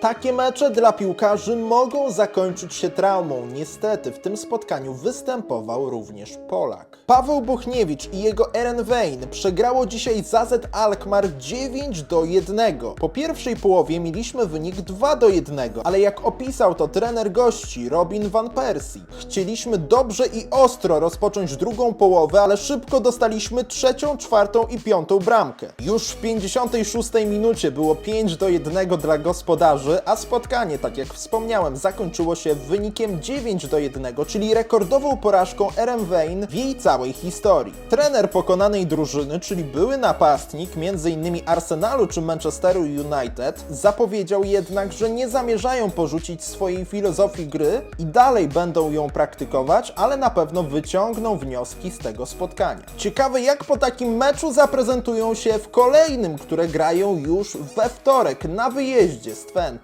Takie mecze dla piłkarzy mogą zakończyć się traumą. Niestety w tym spotkaniu występował również Polak. Paweł Buchniewicz i jego Eren Wayne przegrało dzisiaj z AZ Alkmaar 9 do 1. Po pierwszej połowie mieliśmy wynik 2 do 1, ale jak opisał to trener gości Robin van Persie, chcieliśmy dobrze i ostro rozpocząć drugą połowę, ale szybko dostaliśmy trzecią, czwartą i piątą bramkę. Już w 56 minucie było 5 do 1 dla gospodarzy, a spotkanie, tak jak wspomniałem, zakończyło się wynikiem 9 do 1, czyli rekordową porażką RM Wayne w jej całej historii. Trener pokonanej drużyny, czyli były napastnik m.in. Arsenalu czy Manchesteru United, zapowiedział jednak, że nie zamierzają porzucić swojej filozofii gry i dalej będą ją praktykować, ale na pewno wyciągną wnioski z tego spotkania. Ciekawe jak po takim meczu zaprezentują się w kolejnym, które grają już we wtorek na wyjeździe z Twente.